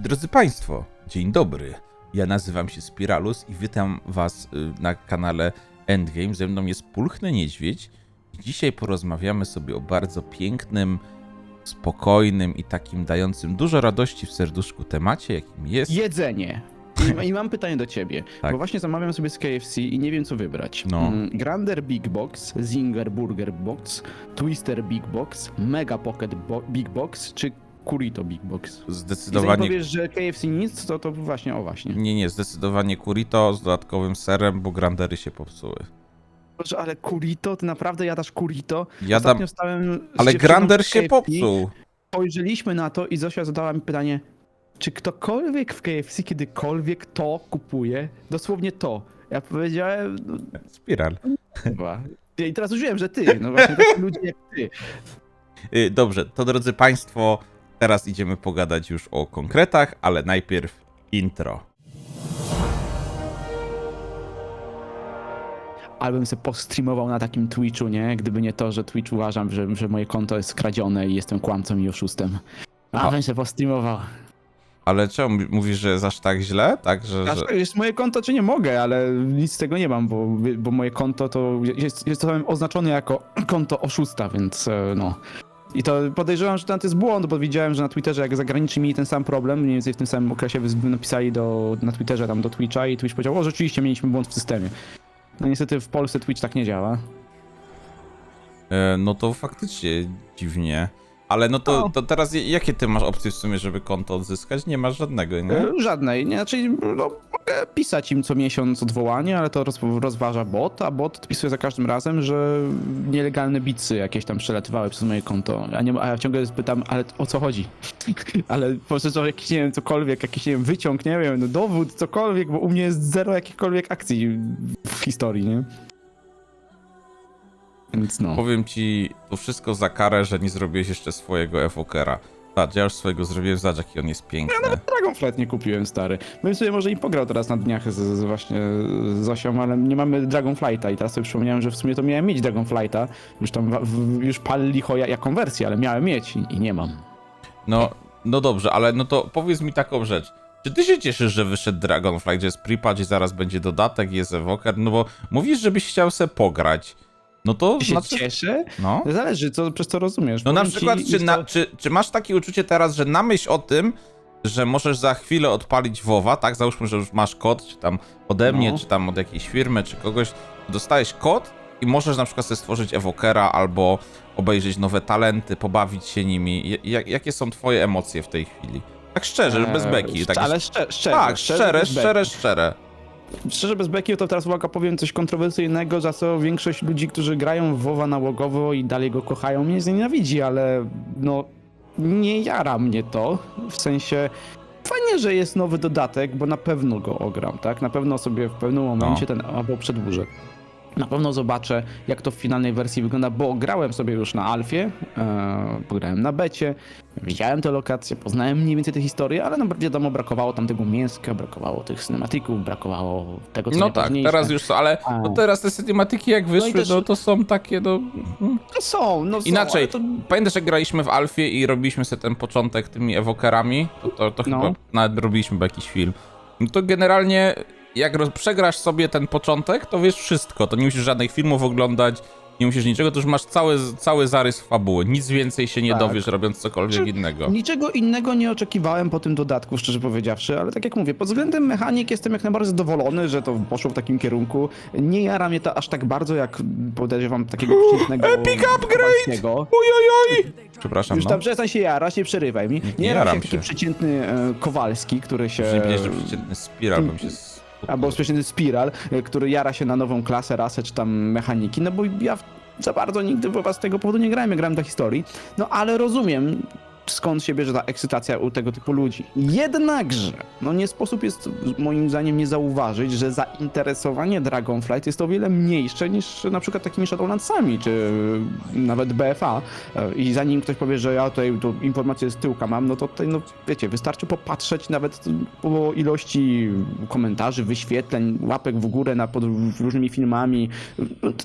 Drodzy Państwo, dzień dobry. Ja nazywam się Spiralus i witam Was y, na kanale Endgame. Ze mną jest Pulchny Niedźwiedź. I dzisiaj porozmawiamy sobie o bardzo pięknym, spokojnym i takim dającym dużo radości w serduszku temacie, jakim jest... Jedzenie. I, I mam pytanie do ciebie, Tak. bo właśnie zamawiam sobie z KFC i nie wiem co wybrać. No. Mm, Grander Big Box, Zinger Burger Box, Twister Big Box, Mega Pocket Bo Big Box czy Kurito Big Box? Zdecydowanie... powiesz, że KFC nic, to to właśnie o właśnie. Nie, nie, zdecydowanie Kurito z dodatkowym serem, bo grandery się popsuły. Boże, ale Kurito, ty naprawdę jadasz Kurito? Jadam, ale grander się popsuł. Spojrzeliśmy na to i Zosia zadała mi pytanie, czy ktokolwiek w KFC kiedykolwiek to kupuje? Dosłownie to. Ja powiedziałem, no, Spiral. Chyba. I teraz już wiem, że ty, no właśnie ludzie jak ty. Y, Dobrze, to drodzy Państwo, teraz idziemy pogadać już o konkretach, ale najpierw intro. Albym sobie postreamował na takim Twitchu, nie? Gdyby nie to, że Twitch uważam, że, że moje konto jest skradzione i jestem kłamcą i oszustem. Albym sobie postreamował. Ale czemu mówisz, że jest aż tak źle? Tak, że. Aż że... to jest moje konto, czy nie mogę, ale nic z tego nie mam, bo, bo moje konto to jest, jest to oznaczone jako konto oszusta, więc e, no. I to podejrzewam, że to jest błąd, bo widziałem, że na Twitterze jak zagraniczni mieli ten sam problem, mniej więcej w tym samym okresie napisali do, na Twitterze tam do Twitcha i Twitch powiedział, o rzeczywiście mieliśmy błąd w systemie. No niestety w Polsce Twitch tak nie działa. E, No to faktycznie dziwnie. Ale no to, No. to teraz jakie ty masz opcje w sumie, żeby konto odzyskać? Nie masz żadnego, nie? E, Żadnej, nie, znaczy no, pisać im co miesiąc odwołanie, ale to roz, rozważa bot, a bot odpisuje za każdym razem, że nielegalne bitsy jakieś tam przelatywały przez moje konto, a, nie, a ja ciągle pytam, ale o co chodzi? ale po prostu jakiś, nie wiem, cokolwiek, jakiś, nie wiem, wyciąg, nie wiem, no, dowód, cokolwiek, bo u mnie jest zero jakichkolwiek akcji w historii, nie? Więc no. Powiem ci, to wszystko za karę, że nie zrobiłeś jeszcze swojego evokera. Patrz, ja już swojego zrobiłem, zobacz jaki on jest piękny. Dragonflight nie kupiłem, stary. Bym sobie może i pograł teraz na dniach z, z właśnie z Zosią, ale nie mamy Dragonflighta i teraz sobie przypomniałem, że w sumie to miałem mieć Dragonflighta. Już tam w, już pal licho ja- jaką wersję, ale miałem mieć i, i nie mam. No, no dobrze, ale no to powiedz mi taką rzecz. Czy ty się cieszysz, że wyszedł Dragonflight, że jest prepatch i zaraz będzie dodatek, jest evoker? No bo mówisz, żebyś chciał se pograć. No to się znaczy... cieszę? No. Zależy, co, przez co rozumiesz. No na Powiem ci, przykład, czy, na, czy, czy masz takie uczucie teraz, że na myśl o tym, że możesz za chwilę odpalić WoWa, tak? Załóżmy, że już masz kod, czy tam ode mnie, No. czy tam od jakiejś firmy, czy kogoś, dostajesz kod i możesz na przykład sobie stworzyć evokera albo obejrzeć nowe talenty, pobawić się nimi. Jak, jakie są twoje emocje w tej chwili? Tak szczerze, bez Eee, beki. szcz- Tak, ale szczerze, szczerze, tak szczere, bez beki. szczere, szczere. Szczerze bez beki, to teraz uwaga, powiem coś kontrowersyjnego, za co większość ludzi, którzy grają w WoWa nałogowo i dalej go kochają, mnie znienawidzi, ale no nie jara mnie to, w sensie fajnie, że jest nowy dodatek, bo na pewno go ogram, tak? Na pewno sobie w pewnym momencie ten albo przedłużę. Na pewno zobaczę, jak to w finalnej wersji wygląda, bo grałem sobie już na Alfie, e, pograłem na becie, widziałem te lokacje, poznałem mniej więcej tę historię, ale no wiadomo, brakowało tam tego mięska, brakowało tych cinematików, brakowało tego, co No tak, teraz już są, ale no teraz te cinematyki jak wyszły, też- no to są takie, no... To są, no są, Inaczej, to... pamiętasz jak graliśmy w Alfie i robiliśmy sobie ten początek tymi ewokerami? To, to, to No. chyba nawet robiliśmy jakiś film. No to generalnie jak przegrasz sobie ten początek, to wiesz wszystko. To nie musisz żadnych filmów oglądać, nie musisz niczego, to już masz cały, cały zarys fabuły. Nic więcej się nie Tak. dowiesz robiąc cokolwiek Czy- innego. Niczego innego nie oczekiwałem po tym dodatku, szczerze powiedziawszy, ale tak jak mówię, pod względem mechanik jestem jak najbardziej zadowolony, że to poszło w takim kierunku. Nie jara mnie to aż tak bardzo, jak podejrzewam takiego przeciętnego epic upgrade! Ojojoj! Przepraszam, Już no. tam przestań się jarać, nie przerywaj mi. Nie Nie jaram się taki przeciętny e, Kowalski, który się... Nie powiedziałeś, że przeciętny spiral bym się... Albo przeciętny Spiral, e, który jara się na nową klasę, rasę czy tam mechaniki, no bo ja za bardzo nigdy z tego powodu nie grałem, ja grałem dla historii. No ale rozumiem, skąd się bierze ta ekscytacja u tego typu ludzi. Jednakże, no nie sposób jest moim zdaniem nie zauważyć, że zainteresowanie Dragonflight jest o wiele mniejsze niż na przykład takimi Shadowlandsami, czy nawet BFA. I zanim ktoś powie, że ja tutaj tu informację z tyłka mam, no to tutaj, no wiecie, wystarczy popatrzeć nawet po ilości komentarzy, wyświetleń, łapek w górę na pod różnymi filmami,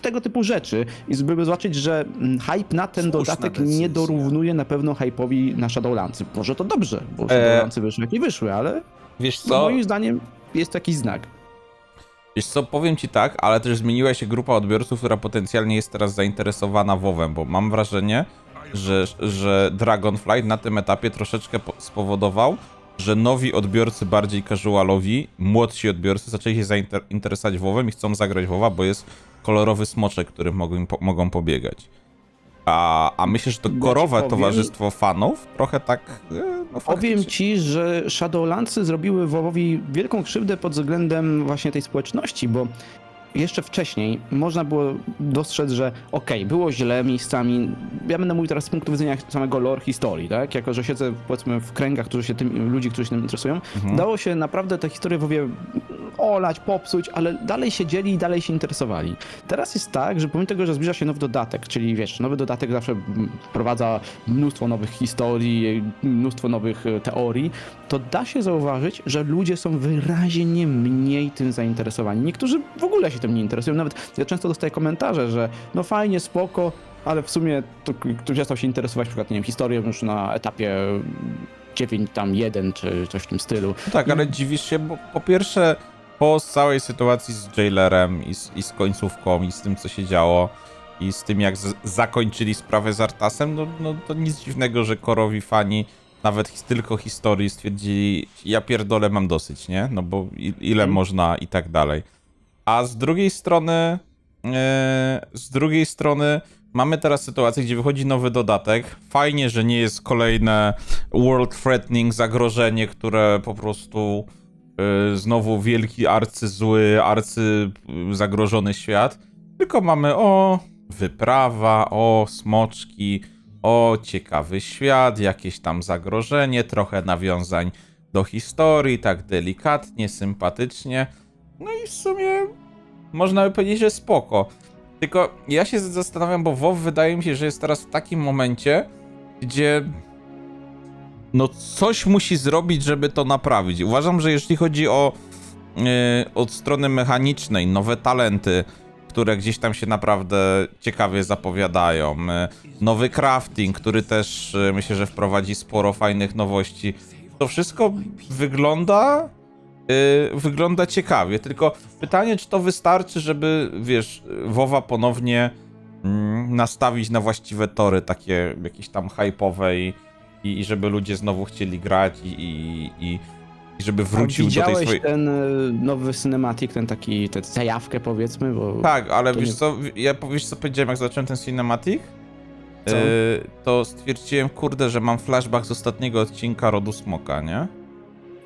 tego typu rzeczy i żeby zobaczyć, że mm, hype na ten Słuszna dodatek decyzja. nie dorównuje na pewno hype'owi poszli na Shadowlandsy. Może to dobrze, bo E, Shadowlandsy wyszły jak nie wyszły, ale Wiesz no, co? moim zdaniem jest to jakiś znak. Wiesz co, powiem ci tak, ale też zmieniła się grupa odbiorców, która potencjalnie jest teraz zainteresowana WoWem, bo mam wrażenie, że, że Dragonflight na tym etapie troszeczkę po- spowodował, że nowi odbiorcy bardziej casualowi, młodsi odbiorcy zaczęli się zainteresować WoWem i chcą zagrać WoWa, bo jest kolorowy smoczek, którym mogą, po, mogą pobiegać. A, a myślę, że to korowe powiem- towarzystwo fanów? Trochę tak... e, No, Powiem ci, że Shadowlandsy zrobiły WoWowi wielką krzywdę pod względem właśnie tej społeczności, bo jeszcze wcześniej można było dostrzec, że okej, było źle miejscami. Ja będę mówił teraz z punktu widzenia samego lore historii, tak? Jako, że siedzę powiedzmy w kręgach, którzy się tym, ludzi, którzy się tym interesują, Mhm. dało się naprawdę te historie WoWie olać, popsuć, ale dalej siedzieli i dalej się interesowali. Teraz jest tak, że pomimo tego, że zbliża się nowy dodatek, czyli wiesz, nowy dodatek zawsze wprowadza mnóstwo nowych historii, mnóstwo nowych e, teorii, to da się zauważyć, że ludzie są wyraźnie mniej tym zainteresowani. Niektórzy w ogóle się tym nie interesują. Nawet ja często dostaję komentarze, że no fajnie, spoko, ale w sumie to ktoś przestał się interesować przykład, nie wiem, historią już na etapie 9 tam 1 czy coś w tym stylu. Tak, ale dziwisz się, bo po pierwsze, po całej sytuacji z Jailerem i z, i z końcówką, i z tym, co się działo, i z tym, jak z, zakończyli sprawę z Artasem, no, no to nic dziwnego, że korowi fani nawet tylko historii stwierdzili, ja pierdolę, mam dosyć, nie? No bo i, ile Mhm. można i tak dalej. A z drugiej strony, e, z drugiej strony mamy teraz sytuację, gdzie wychodzi nowy dodatek. Fajnie, że nie jest kolejne world threatening zagrożenie, które po prostu e, znowu wielki arcyzły, arcy y, zagrożony świat. Tylko mamy o wyprawa, o smoczki, o ciekawy świat, jakieś tam zagrożenie, trochę nawiązań do historii, tak delikatnie, sympatycznie. No i w sumie można by powiedzieć, że spoko. Tylko ja się zastanawiam, bo WoW wydaje mi się, że jest teraz w takim momencie, gdzie no coś musi zrobić, żeby to naprawić. Uważam, że jeśli chodzi o yy, od strony mechanicznej, nowe talenty, które gdzieś tam się naprawdę ciekawie zapowiadają, yy, nowy crafting, który też yy, myślę, że wprowadzi sporo fajnych nowości. To wszystko wygląda wygląda ciekawie, tylko pytanie, czy to wystarczy, żeby, wiesz, WoWa ponownie mm, nastawić na właściwe tory, takie jakieś tam hype'owe i, i, i żeby ludzie znowu chcieli grać i, i, i, żeby wrócił do tej swojej... ten e, nowy cinematic, ten taki, tę zajawkę powiedzmy, bo... Tak, ale wiesz nie- co, ja wiesz co powiedziałem, jak zacząłem ten cinematic? Yy, to stwierdziłem, kurde, że mam flashback z ostatniego odcinka Rodu Smoka, nie?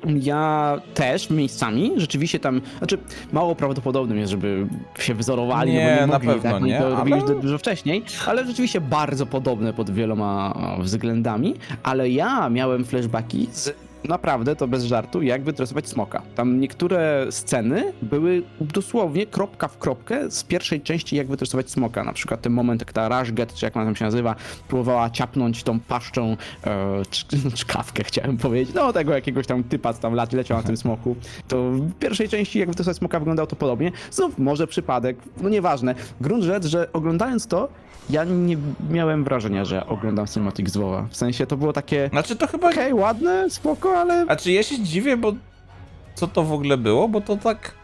Ja też miejscami, rzeczywiście tam, znaczy mało prawdopodobnym jest, żeby się wzorowali, Nie, no bo nie na mogli, pewno tak? Nie, to ale- robili du- dużo wcześniej, ale rzeczywiście bardzo podobne pod wieloma względami, ale ja miałem flashbacki z Naprawdę, to bez żartu, jak wytresować smoka. Tam niektóre sceny były dosłownie kropka w kropkę z pierwszej części, jak wytresować smoka. Na przykład ten moment, jak ta Rashget, czy jak ona tam się nazywa, próbowała ciapnąć tą paszczą e, cz- czkawkę, chciałem powiedzieć. No, tego jakiegoś tam typa, co tam lat leciał na tym smoku. To w pierwszej części, jak wytresować smoka, wyglądało to podobnie. Znów może przypadek, no nieważne. Grunt rzecz, że oglądając to, ja nie miałem wrażenia, że oglądam Cinematic z WoWa. W sensie to było takie, Znaczy to chyba... okej, ładne, spoko, ale A czy ja się dziwię, bo co to w ogóle było? Bo to tak.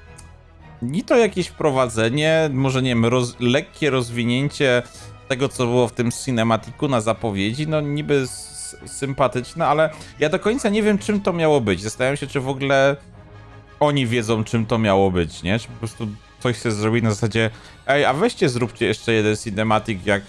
Ni to jakieś wprowadzenie, może nie wiem, roz... lekkie rozwinięcie tego, co było w tym cinematiku na zapowiedzi. No niby sympatyczne, ale ja do końca nie wiem, czym to miało być. Zastanawiam się, czy w ogóle oni wiedzą, czym to miało być, nie? Czy po prostu coś się zrobi na zasadzie. Ej, a weźcie, zróbcie jeszcze jeden cinematic, jak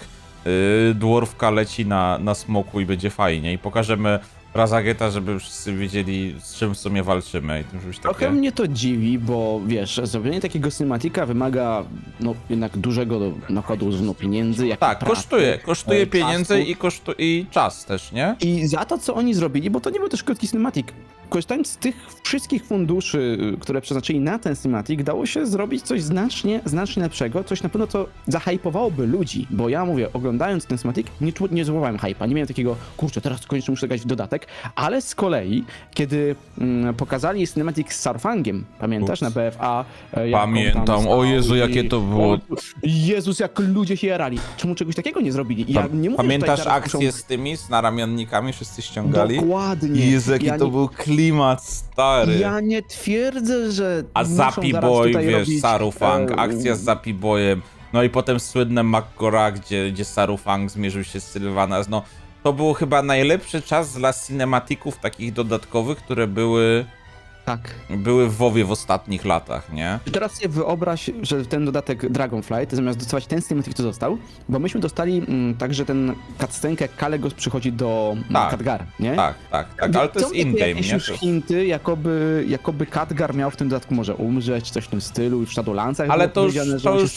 yy, dwarfka leci na, na smoku i będzie fajnie. I pokażemy Razageta, żeby wszyscy wiedzieli, z czym w sumie walczymy. I tym, żebyś Trochę takie... mnie to dziwi, bo wiesz, zrobienie takiego cinematika wymaga no, jednak dużego nakładu no, pieniędzy. Jak Tak, pracy, kosztuje. Kosztuje e, pieniędzy czasu. i, kosztu... i czas też, nie? I za to, co oni zrobili, bo to nie był też krótki cinematic. Korzystając z tych wszystkich funduszy, y, które przeznaczyli na ten cinematic, dało się zrobić coś znacznie, znacznie lepszego, coś na pewno, co zahypowałoby ludzi, bo ja mówię, oglądając ten cinematic, nie, nie złapałem hypa, nie miałem takiego, kurczę, teraz koniecznie muszę grać w dodatek, ale z kolei, kiedy mm, pokazali cinematic z Sarfangiem, pamiętasz, Ups. na BFA? e, tam Pamiętam. O Jezu, i- jakie to było. O, Jezus, jak ludzie się jarali. Czemu czegoś takiego nie zrobili? Ja nie mówię, że Pamiętasz tutaj teraz akcję muszą... z tymi, z naramionnikami? Wszyscy ściągali? Dokładnie. Jezu, jaki ja to nie, był klimat stary. Ja nie twierdzę, że A muszą Zapi zaraz Boy, tutaj wiesz, robić, Sarufang, e, akcja z Zapi Boyem. No i potem słynne Makora, gdzie, gdzie Sarufang zmierzył się z Sylvanas. No, to był chyba najlepszy czas dla cinematików takich dodatkowych, które były, Tak. były w WoWie w ostatnich latach, nie? Teraz sobie wyobraź, że ten dodatek Dragonflight, zamiast dostawać ten cinematic, co dostał, bo myśmy dostali mm, także ten cutscenkę, jak Kalegos przychodzi do mm, Tak. Khadgar, nie? Tak, tak, tak, ale to jest in-game, jakieś nie? już hinty, jakoby, jakoby Khadgar miał w tym dodatku może umrzeć, coś w tym stylu, już w Shadowlandsach Ale to już, to, już,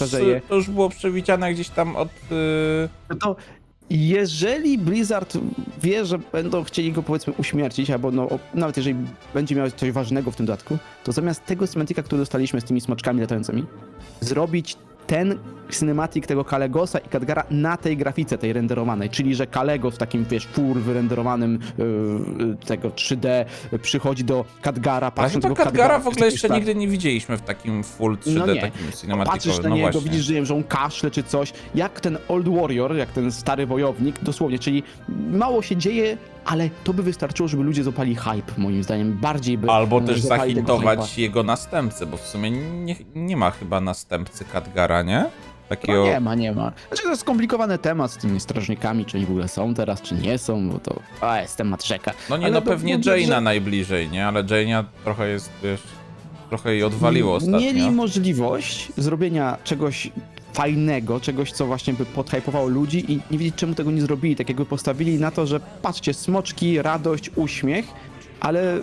to już było przewidziane gdzieś tam od... Yy... No to jeżeli Blizzard wie, że będą chcieli go powiedzmy uśmiercić, albo no, nawet jeżeli będzie miał coś ważnego w tym dodatku, to zamiast tego cinematika, który dostaliśmy z tymi smoczkami latającymi, zrobić ten cinematic tego Kalegosa i Kadgara na tej grafice, tej renderowanej, czyli że Kalegos w takim, wiesz, full wyrenderowanym yy, tego 3D przychodzi do Kadgara, Ale patrzy na Kadgara w ogóle jeszcze sztab. nigdy nie widzieliśmy w takim full 3D, No nie. takim Patrzysz na No niego, właśnie. widzisz, że, że on kaszle czy coś, jak ten Old Warrior, jak ten stary wojownik, dosłownie, czyli mało się dzieje, ale to by wystarczyło, żeby ludzie złapali hype, moim zdaniem, bardziej by Albo też zahintować jego następcę, bo w sumie nie, nie ma chyba następcy Kadgara, nie? No Takiego... nie ma, nie ma. Znaczy to jest skomplikowany temat z tymi strażnikami, czy oni w ogóle są teraz, czy nie są, bo to a, jest temat rzeka. No nie, Ale no pewnie Jaina że- najbliżej, nie? Ale Jaina trochę jest, wiesz, trochę jej odwaliło ostatnio. Mieli możliwość zrobienia czegoś fajnego, czegoś, co właśnie by podhypowało ludzi i nie wiedzieć, czemu tego nie zrobili. Tak jakby postawili na to, że patrzcie, smoczki, radość, uśmiech, ale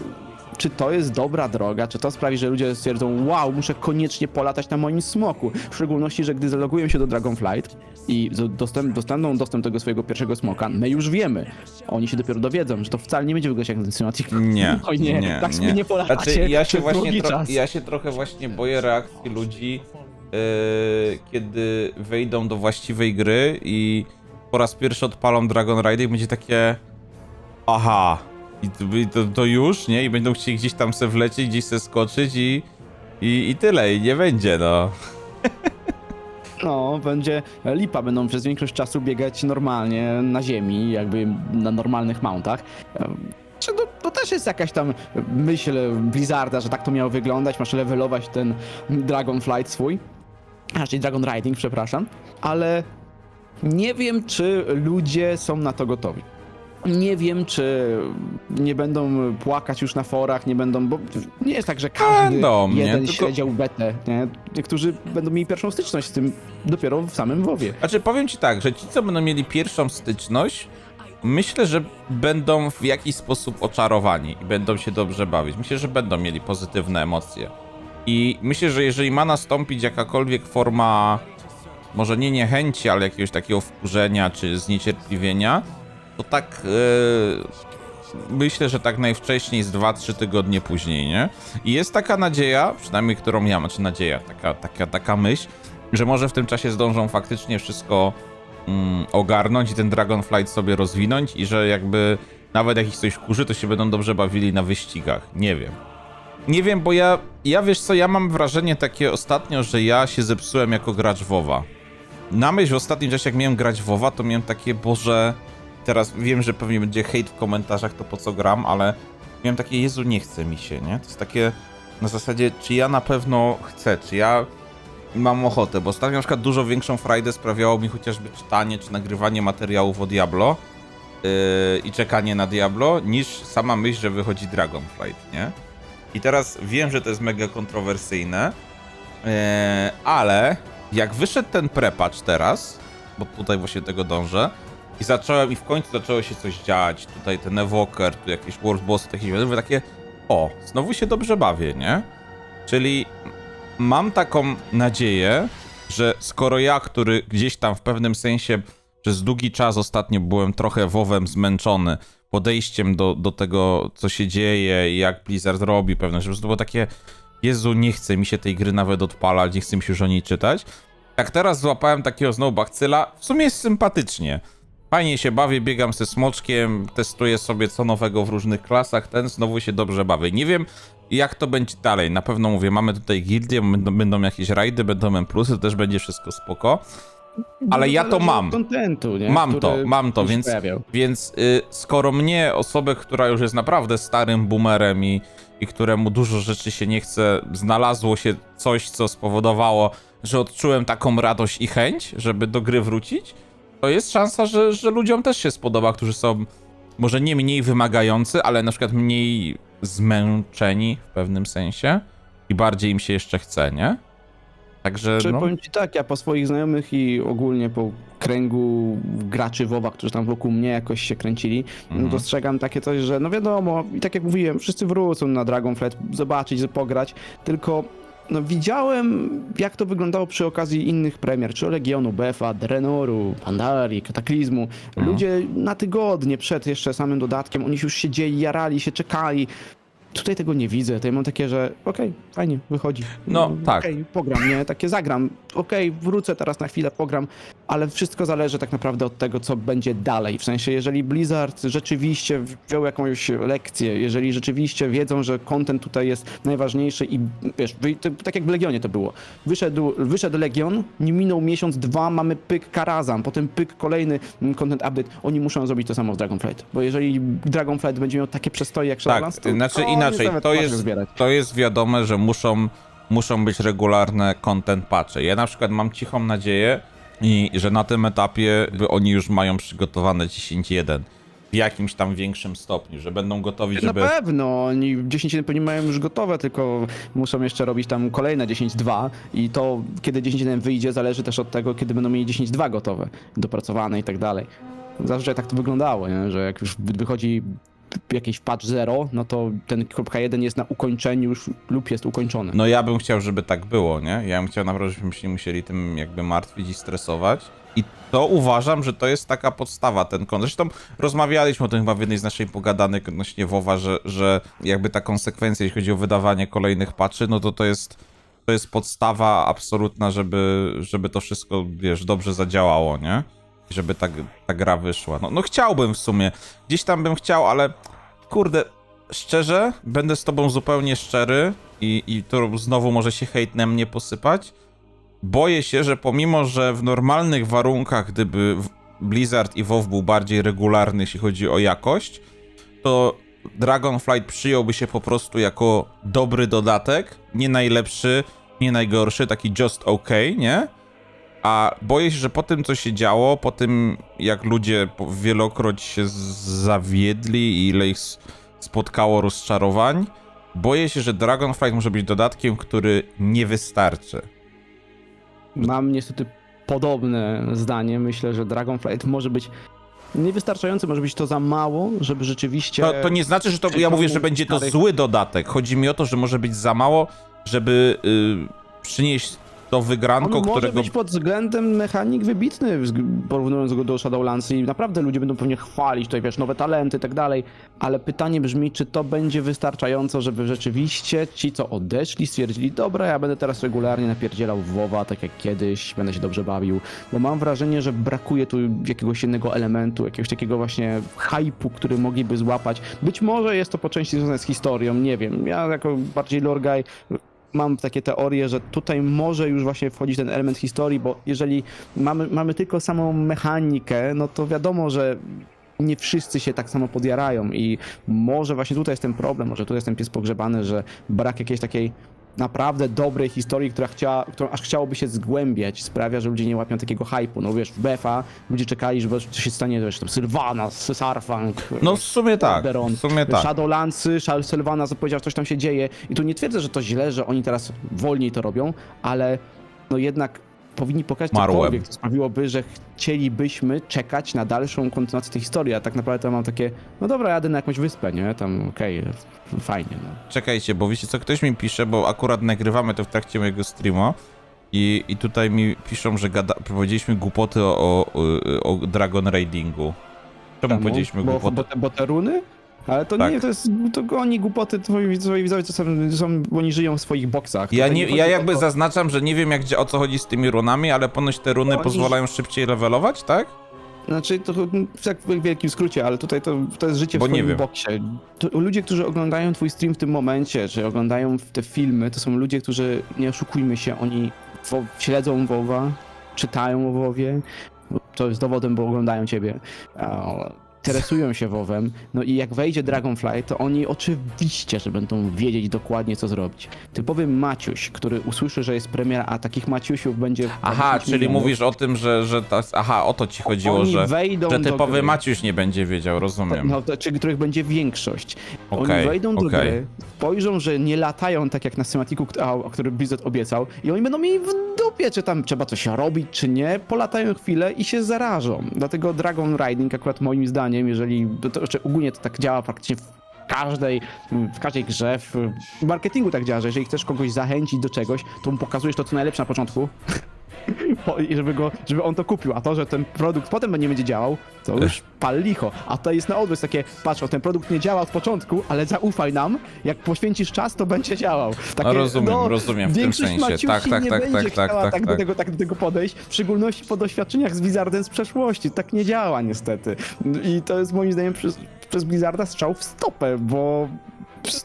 czy to jest dobra droga? Czy to sprawi, że ludzie stwierdzą, wow, muszę koniecznie polatać na moim smoku? W szczególności, że gdy zalogują się do Dragonflight i dostęp, dostaną dostęp do tego swojego pierwszego smoka, my już wiemy. Oni się dopiero dowiedzą, że to wcale nie będzie wyglądać jak cinematic. Nie, Oj nie, nie, tak sobie nie polatacie Znaczy, ja się przez właśnie tro- ja się trochę właśnie boję reakcji ludzi, kiedy wejdą do właściwej gry i po raz pierwszy odpalą Dragon Rider i będzie takie aha, i to, to, to już, nie? I będą chcieli gdzieś tam se wlecieć, gdzieś se skoczyć i, i, i tyle, i nie będzie, no. No, będzie lipa, będą przez większość czasu biegać normalnie na ziemi, jakby na normalnych mountach. To, to też jest jakaś tam myśl Blizzarda, że tak to miało wyglądać, masz levelować ten Dragonflight swój, czyli Dragon Riding, przepraszam, ale nie wiem, czy ludzie są na to gotowi. Nie wiem, czy nie będą płakać już na forach, nie będą, bo nie jest tak, że każdy Będą, nie? jeden Tylko- śledział betę, nie? Niektórzy będą mieli pierwszą styczność z tym dopiero w samym WoWie. Znaczy, powiem ci tak, że ci, co będą mieli pierwszą styczność, myślę, że będą w jakiś sposób oczarowani i będą się dobrze bawić. Myślę, że będą mieli pozytywne emocje. I myślę, że jeżeli ma nastąpić jakakolwiek forma, może nie niechęci, ale jakiegoś takiego wkurzenia czy zniecierpliwienia, to tak yy, myślę, że tak najwcześniej z 2-3 tygodnie później, nie? I jest taka nadzieja, przynajmniej którą ja mam, czy nadzieja, taka, taka, taka myśl, że może w tym czasie zdążą faktycznie wszystko mm, ogarnąć i ten Dragonflight sobie rozwinąć i że jakby nawet jak ich coś wkurzy, to się będą dobrze bawili na wyścigach. Nie wiem. Nie wiem, bo ja, ja wiesz co, ja mam wrażenie takie ostatnio, że ja się zepsułem jako gracz WoWa. Na myśl w ostatnim czasie, jak miałem grać WoWa, to miałem takie, boże, teraz wiem, że pewnie będzie hejt w komentarzach, to po co gram, ale miałem takie, Jezu, nie chce mi się, nie? To jest takie na zasadzie, czy ja na pewno chcę, czy ja mam ochotę, bo ostatnio na przykład dużo większą frajdę sprawiało mi chociażby czytanie czy nagrywanie materiałów o Diablo yy, i czekanie na Diablo, niż sama myśl, że wychodzi Dragonflight, nie? I teraz wiem, że to jest mega kontrowersyjne, yy, ale jak wyszedł ten prepatch teraz, bo tutaj właśnie tego dążę, i zacząłem, i w końcu zaczęło się coś dziać, tutaj ten Evoker, tu jakieś World Bossy, mówię takie, o, znowu się dobrze bawię, nie? Czyli mam taką nadzieję, że skoro ja, który gdzieś tam w pewnym sensie przez długi czas ostatnio byłem trochę wowem zmęczony podejściem do, do tego, co się dzieje i jak Blizzard robi pewne rzeczy, to było takie, Jezu, nie chce mi się tej gry nawet odpalać, nie chce mi się już o niej czytać. Jak teraz złapałem takiego znowu bakcyla, w sumie jest sympatycznie, Fajnie się bawię, biegam ze smoczkiem, testuję sobie co nowego w różnych klasach, ten znowu się dobrze bawię. Nie wiem, jak to będzie dalej. Na pewno mówię, mamy tutaj gildię, będą, będą jakieś rajdy, będą M+, to też będzie wszystko spoko. Ale ja to mam. Kontentu, nie? Mam to, Który mam to, więc, pojawiał. więc y, skoro mnie, osobę, która już jest naprawdę starym boomerem i, i któremu dużo rzeczy się nie chce, znalazło się coś, co spowodowało, że odczułem taką radość i chęć, żeby do gry wrócić, to jest szansa, że, że ludziom też się spodoba, którzy są może nie mniej wymagający, ale na przykład mniej zmęczeni w pewnym sensie i bardziej im się jeszcze chce, nie? Także Czy no, powiem ci tak, ja po swoich znajomych i ogólnie po kręgu graczy WoWa, którzy tam wokół mnie jakoś się kręcili, Mhm. dostrzegam takie coś, że no wiadomo, i tak jak mówiłem, wszyscy wrócą na Dragonflight, zobaczyć, pograć, tylko no widziałem, jak to wyglądało przy okazji innych premier, czy Legionu, BFA, Drenoru, Pandarii, Kataklizmu. Mhm. Ludzie na tygodnie przed jeszcze samym dodatkiem, oni już siedzieli, jarali się, czekali. Tutaj tego nie widzę, tutaj mam takie, że okej, fajnie, wychodzi. No, tak. Okej, pogram, nie? Takie zagram. Okej, wrócę teraz na chwilę, pogram, ale wszystko zależy tak naprawdę od tego, co będzie dalej. W sensie, jeżeli Blizzard rzeczywiście wziął jakąś lekcję, jeżeli rzeczywiście wiedzą, że content tutaj jest najważniejszy i wiesz, wy- to, tak jak w Legionie to było. Wyszedł, wyszedł Legion, nie minął miesiąc, dwa, mamy pyk Karazam, potem pyk kolejny mm, content update. Oni muszą zrobić to samo w Dragonflight, bo jeżeli Dragonflight będzie miał takie przestoje jak Shadowlands, Tak, to znaczy inaczej, to jest, to jest wiadome, że muszą, muszą być regularne content patche. Ja na przykład mam cichą nadzieję, i, że na tym etapie oni już mają przygotowane 10.1 w jakimś tam większym stopniu, że będą gotowi, żeby... Na pewno, oni 10 pewnie mają już gotowe, tylko muszą jeszcze robić tam kolejne 10.2 i to kiedy 10.1 wyjdzie zależy też od tego, kiedy będą mieli 10.2 gotowe, dopracowane i tak dalej. Zazwyczaj tak to wyglądało, nie? że jak już wy- wychodzi jakiś patch 0, no to ten kropka 1 jest na ukończeniu już lub jest ukończony. No ja bym chciał, żeby tak było, nie? Ja bym chciał naprawdę, żebyśmy się nie musieli tym jakby martwić i stresować. I to uważam, że to jest taka podstawa, ten kon. Zresztą rozmawialiśmy o tym chyba w jednej z naszej pogadanych odnośnie WoWa, że, że jakby ta konsekwencja, jeśli chodzi o wydawanie kolejnych patchy, no to to jest, to jest podstawa absolutna, żeby, żeby to wszystko, wiesz, dobrze zadziałało, nie? Żeby ta, ta gra wyszła. No, no chciałbym w sumie. Gdzieś tam bym chciał, ale kurde, szczerze, będę z tobą zupełnie szczery i, i to znowu może się hejt na mnie posypać. Boję się, że pomimo, że w normalnych warunkach, gdyby Blizzard i WoW był bardziej regularny, jeśli chodzi o jakość, to Dragonflight przyjąłby się po prostu jako dobry dodatek, nie najlepszy, nie najgorszy, taki just okay, nie? A boję się, że po tym, co się działo, po tym, jak ludzie wielokroć się zawiedli i ile ich spotkało rozczarowań, boję się, że Dragonflight może być dodatkiem, który nie wystarczy. Mam niestety podobne zdanie. Myślę, że Dragonflight może być niewystarczający, może być to za mało, żeby rzeczywiście... To, to nie znaczy, że to. Ja mówię, że będzie to zły dodatek. Chodzi mi o to, że może być za mało, żeby y, przynieść to wygranko, On może którego. być pod względem mechanik wybitny, porównując go do Shadowlands i naprawdę ludzie będą pewnie chwalić tutaj, wiesz, nowe talenty i tak dalej, ale pytanie brzmi, czy to będzie wystarczająco, żeby rzeczywiście ci, co odeszli, stwierdzili, dobra, ja będę teraz regularnie napierdzielał w WoWa, tak jak kiedyś, będę się dobrze bawił, bo mam wrażenie, że brakuje tu jakiegoś innego elementu, jakiegoś takiego właśnie hypu, który mogliby złapać. Być może jest to po części związane z historią, nie wiem, ja jako bardziej lore guy mam takie teorie, że tutaj może już właśnie wchodzić ten element historii, bo jeżeli mamy, mamy tylko samą mechanikę, no to wiadomo, że nie wszyscy się tak samo podjarają i może właśnie tutaj jest ten problem, może tu jest ten pies pogrzebany, że brak jakiejś takiej naprawdę dobrej historii, która chciała, którą aż chciałoby się zgłębiać, sprawia, że ludzie nie łapią takiego hypu. No wiesz, w BFA ludzie czekali, że się stanie, wiesz, tam Sylvana, Sarfang, No w sumie tak. Alderon, W sumie tak. Shadowlandsy, Sylvana powiedział, że coś tam się dzieje. I tu nie twierdzę, że to źle, że oni teraz wolniej to robią, ale no jednak powinni pokazać Marłem. cokolwiek, co sprawiłoby, że chcielibyśmy czekać na dalszą kontynuację tej historii, a tak naprawdę to mam takie, no dobra, jadę na jakąś wyspę, nie? Tam, okej, f- fajnie, no. Czekajcie, bo wiecie co, ktoś mi pisze, bo akurat nagrywamy to w trakcie mojego streama i, i tutaj mi piszą, że gada, powiedzieliśmy głupoty o, o, o Dragon Raidingu. Czemu powiedzieliśmy bo, głupoty? bo, te, bo te runy? Ale to Tak. nie, to jest, to oni głupoty, twoi, twoi widzowie to są, są, oni żyją w swoich boksach. Ja, nie, ja jakby to- zaznaczam, że nie wiem jak, gdzie- o co chodzi z tymi runami, ale ponoć te runy Oni- pozwalają szybciej levelować, tak? Znaczy, to tak w wielkim skrócie, ale tutaj to, to jest życie Bo w nie swoim wiem. boksie. To ludzie, którzy oglądają twój stream w tym momencie, czy oglądają te filmy, to są ludzie, którzy, nie oszukujmy się, oni wo- śledzą WoWa, czytają o WoWie, to jest dowodem, bo oglądają ciebie. Interesują się WoWem, no i jak wejdzie Dragonfly, to oni oczywiście, że będą wiedzieć dokładnie, co zrobić. Typowy Maciuś, który usłyszy, że jest premiera, a takich Maciusiów będzie... Aha, 10 czyli milionów, mówisz o tym, że, że ta, aha, o to ci chodziło, oni że, wejdą że do typowy. Maciuś nie będzie wiedział, rozumiem. No, to, czyli których będzie większość. Okej, oni wejdą do okej. gry, spojrzą, że nie latają tak jak na o który Blizzard obiecał i oni będą mieli w dupie, czy tam trzeba coś robić, czy nie. Polatają chwilę i się zarażą. Dlatego Dragon Riding akurat moim zdaniem, jeżeli, to, to, znaczy ogólnie to tak działa praktycznie w każdej, w każdej grze, w, marketingu tak działa, że jeżeli chcesz kogoś zachęcić do czegoś, to mu pokazujesz to, co najlepsze na początku, po- i żeby, go, żeby on to kupił, a to, że ten produkt potem nie będzie działał, to już pal licho. A to jest na odwrót takie, patrz, o, ten produkt nie działa od początku, ale zaufaj nam, jak poświęcisz czas, to będzie działał. Takie, No rozumiem, rozumiem w tym sensie. Tak, tak, nie tak, będzie tak, tak, tak, tak, do tak. tego, tak do tego podejść, w szczególności po doświadczeniach z Blizzardem z przeszłości. Tak nie działa niestety. I to jest moim zdaniem przez, przez Blizzarda strzał w stopę, bo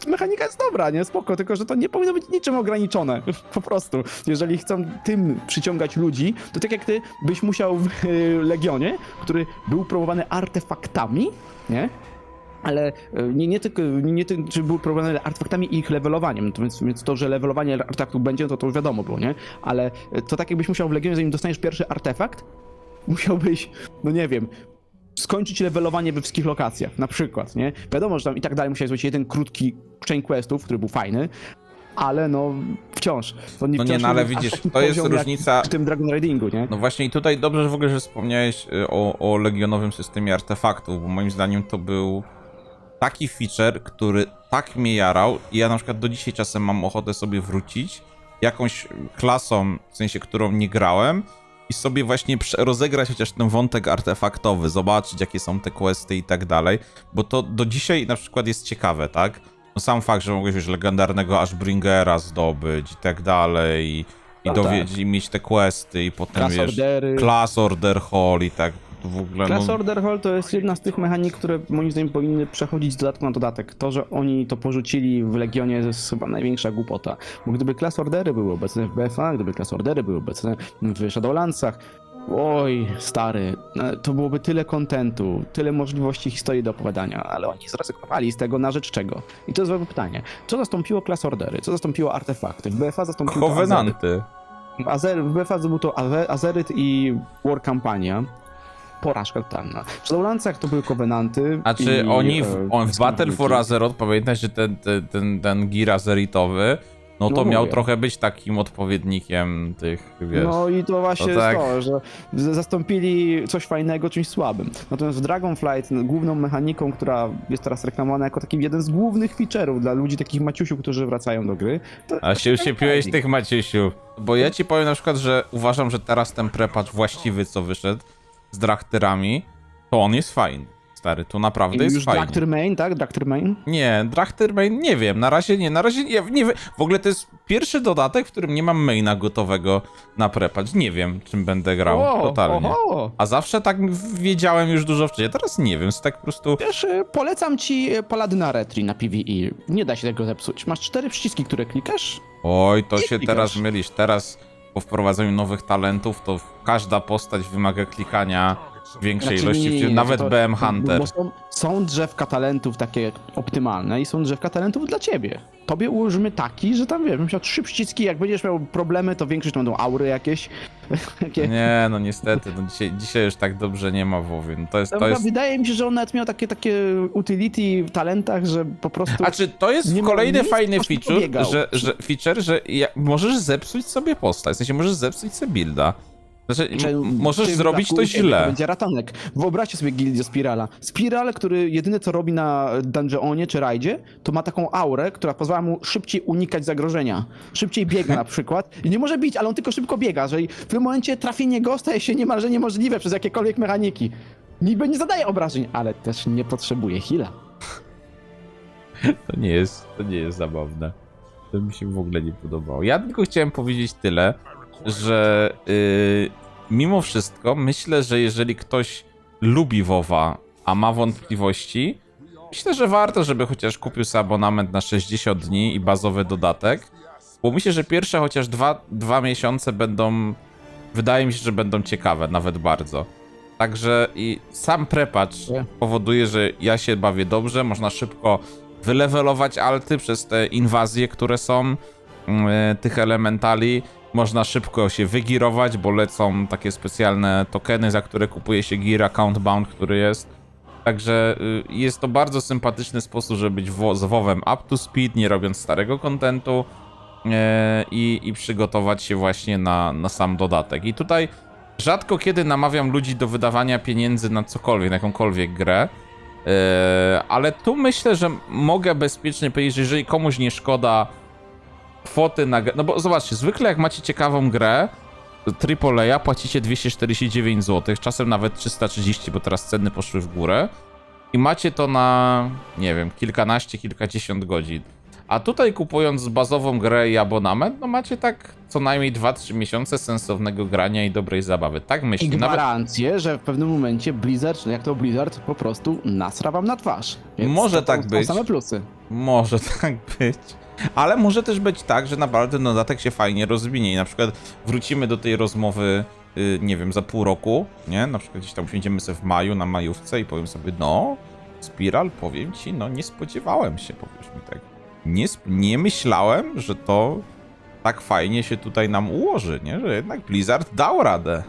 mechanika jest dobra, nie? Spoko, tylko że to nie powinno być niczym ograniczone. Po prostu. Jeżeli chcą tym przyciągać ludzi, to tak jak ty byś musiał w y, Legionie, który był promowany artefaktami, nie? Ale e, nie, nie tylko, nie, czy był prowadzony artefaktami i ich levelowaniem, to więc, więc to, że levelowanie artefaktów będzie, to to już wiadomo było, nie? Ale e, to tak jakbyś musiał w Legionie, zanim dostaniesz pierwszy artefakt, musiałbyś, no nie wiem, skończyć levelowanie we wszystkich lokacjach, na przykład, nie? Wiadomo, że tam i tak dalej musiałeś zrobić jeden krótki chain questów, który był fajny, ale no wciąż. To No nie, wciąż no ale widzisz, to jest różnica- W tym Dragon Raidingu, nie? No właśnie i tutaj dobrze że w ogóle, że wspomniałeś y, o, o legionowym systemie artefaktów, bo moim zdaniem to był taki feature, który tak mnie jarał i ja na przykład do dzisiaj czasem mam ochotę sobie wrócić jakąś klasą, w sensie którą nie grałem i sobie właśnie rozegrać chociaż ten wątek artefaktowy, zobaczyć jakie są te questy i tak dalej, bo to do dzisiaj na przykład jest ciekawe, tak? No sam fakt, że mogłeś już legendarnego Ashbringera zdobyć i tak dalej i, i No dowiedzieć, i mieć te questy i potem Class wiesz... ordery. Class Order Hall i tak w ogóle. Class no, Order Hall to jest jedna z tych mechanik, które moim zdaniem powinny przechodzić z dodatku na dodatek. To, że oni to porzucili w Legionie, to jest chyba największa głupota. Bo gdyby Class Ordery były obecne w BFA, gdyby Class Ordery były obecne w Shadowlandsach, oj, stary, e, to byłoby tyle kontentu, tyle możliwości historii do opowiadania, ale oni zrezygnowali z tego na rzecz czego? I to jest złe pytanie. Co zastąpiło Class Ordery? Co zastąpiło artefakty? W BFA zastąpiło. Covenanty. Azer, w BFA był to Aze- Azeryt i War Kampania. Porażka totalna. W Shadowlandsach to były Covenanty. A czy i, oni w, e, on w Battle for. Azeroth, pamiętaj, że ten, ten, ten, ten Azeritowy, no to No miał trochę być takim odpowiednikiem tych, wiesz... No i to właśnie No tak. to, że zastąpili coś fajnego czymś słabym. Natomiast w Dragonflight no, główną mechaniką, która jest teraz reklamowana jako taki jeden z głównych feature'ów dla ludzi takich maciusiów, którzy wracają do gry, to A się uciepiłeś tych Maciusiu. Bo ja ci powiem na przykład, że uważam, że teraz ten prepatch właściwy, co wyszedł z Drachtyrami, to on jest fajny. Stary, tu naprawdę jest już fajnie. Dractyr Main, tak? Dractyr Main? Nie, Drachter Main nie wiem, na razie nie, na razie nie, nie wiem. W ogóle to jest pierwszy dodatek, w którym nie mam maina gotowego na prepatch. Nie wiem, czym będę grał, O, totalnie. oho. A zawsze tak wiedziałem już dużo wcześniej, teraz nie wiem, jest tak po prostu... Wiesz, e, polecam ci e, Paladyna Retri na PvE. Nie da się tego zepsuć. Masz cztery przyciski, które klikasz. Oj, to Nie się klikasz. teraz mylisz. Teraz po wprowadzeniu nowych talentów, to każda postać wymaga klikania większej Znaczy, ilości, nie, nie, nie, nawet to- BM Hunter. Bo są, są drzewka talentów takie optymalne i są drzewka talentów dla ciebie. Tobie ułożymy taki, że tam wiesz, będziesz miał trzy przyciski, jak będziesz miał problemy, to większość to będą aury jakieś. Takie. Nie, no niestety, no dzisiaj, dzisiaj już tak dobrze nie ma w WoWie. No to jest, to Dobra, jest... Wydaje mi się, że on nawet miał takie, takie utility w talentach, że po prostu. A czy to jest nie ma kolejny fajny aż feature, pobiegał. że, że feature, że ja, możesz zepsuć sobie postać, w sensie możesz zepsuć sobie builda. Znaczy, Czy w możesz tym zrobić to wypadku źle. Będzie ratanek. Wyobraźcie sobie gildię Spirala. Spiral, który jedyne co robi na dungeonie czy rajdzie, to ma taką aurę, która pozwala mu szybciej unikać zagrożenia. Szybciej biega na przykład. I nie może bić, ale on tylko szybko biega, że w tym momencie trafienie go staje się niemalże niemożliwe przez jakiekolwiek mechaniki. Niby nie zadaje obrażeń, ale też nie potrzebuje heala. To nie jest, to nie jest zabawne. To mi się w ogóle nie podobało. Ja tylko chciałem powiedzieć tyle, że yy, mimo wszystko myślę, że jeżeli ktoś lubi WoWa, a ma wątpliwości, myślę, że warto, żeby chociaż kupił sobie abonament na 60 dni i bazowy dodatek, bo myślę, że pierwsze chociaż dwa, dwa miesiące będą, wydaje mi się, że będą ciekawe, nawet bardzo. Także i sam prepacz powoduje, że ja się bawię dobrze, można szybko wylewelować alty przez te inwazje, które są mm, tych elementali. Można szybko się wygirować, bo lecą takie specjalne tokeny, za które kupuje się gear account bound, który jest. Także y, jest to bardzo sympatyczny sposób, żeby być z WoWem up to speed, nie robiąc starego kontentu e, i, i przygotować się właśnie na, na sam dodatek. I tutaj rzadko kiedy namawiam ludzi do wydawania pieniędzy na cokolwiek, na jakąkolwiek grę. E, ale tu myślę, że mogę bezpiecznie powiedzieć, że jeżeli komuś nie szkoda kwoty na grę. No bo zobaczcie, zwykle jak macie ciekawą grę, AAA płacicie 249 zł, czasem nawet 330, bo teraz ceny poszły w górę. I macie to na, nie wiem, kilkanaście, kilkadziesiąt godzin. A tutaj kupując bazową grę i abonament, no macie tak co najmniej 2-3 miesiące sensownego grania i dobrej zabawy. Tak I myślę. Nawet gwarancję, że w pewnym momencie Blizzard, no jak to Blizzard, po prostu nasra wam na twarz. Może to, tak to być. Są same plusy. Może tak być. Ale może też być tak, że naprawdę dodatek się fajnie rozwinie i na przykład wrócimy do tej rozmowy, y, nie wiem, za pół roku, nie? Na przykład gdzieś tam usiądziemy sobie w maju, na majówce i powiem sobie, no, Spiral, powiem ci, no nie spodziewałem się, powiesz mi tak. Nie, nie myślałem, że to tak fajnie się tutaj nam ułoży, nie? Że jednak Blizzard dał radę.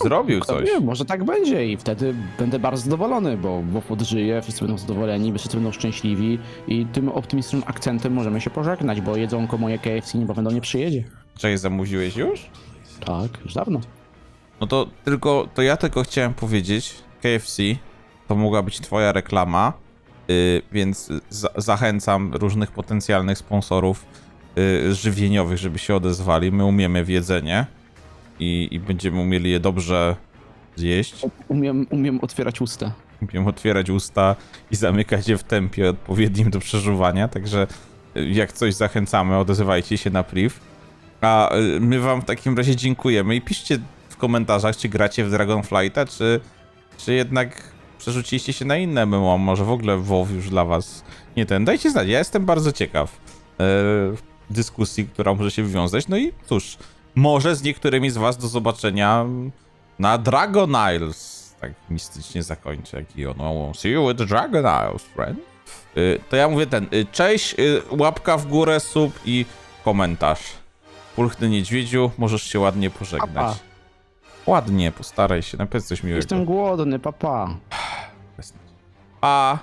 Zrobił Kto coś. wie, może tak będzie i wtedy będę bardzo zadowolony, bo WoW odżyje, wszyscy będą zadowoleni, wszyscy będą szczęśliwi i tym optymistycznym akcentem możemy się pożegnać, bo jedzonko moje KFC niebawem do mnie przyjedzie. Czy zamówiłeś już? Tak, już dawno. No to tylko, to ja tylko chciałem powiedzieć, KFC, to mogła być twoja reklama, yy, więc za zachęcam różnych potencjalnych sponsorów yy, żywieniowych, żeby się odezwali. My umiemy w jedzenie i, i będziemy umieli je dobrze zjeść. Umiem, umiem otwierać usta. Umiemy otwierać usta i zamykać je w tempie odpowiednim do przeżuwania, także y, jak coś zachęcamy, odezywajcie się na priv. A y, my wam w takim razie dziękujemy i piszcie w komentarzach, czy gracie w Dragonflighta, czy, czy jednak przerzuciliście się na inne MMO, może w ogóle WoW już dla was nie ten. Dajcie znać, ja jestem bardzo ciekaw e, dyskusji, która może się wywiązać. No i cóż, może z niektórymi z was do zobaczenia na Dragon Isles. Tak mistycznie zakończę, jak i ono. See you with the Dragon Isles, friend. Y, to ja mówię ten. Y, cześć, y, łapka w górę, sub i komentarz. Pulchny niedźwiedziu, możesz się ładnie pożegnać. Pa, Ładnie, postaraj się, napisać coś miłego. Jestem głodny, papa. Pa.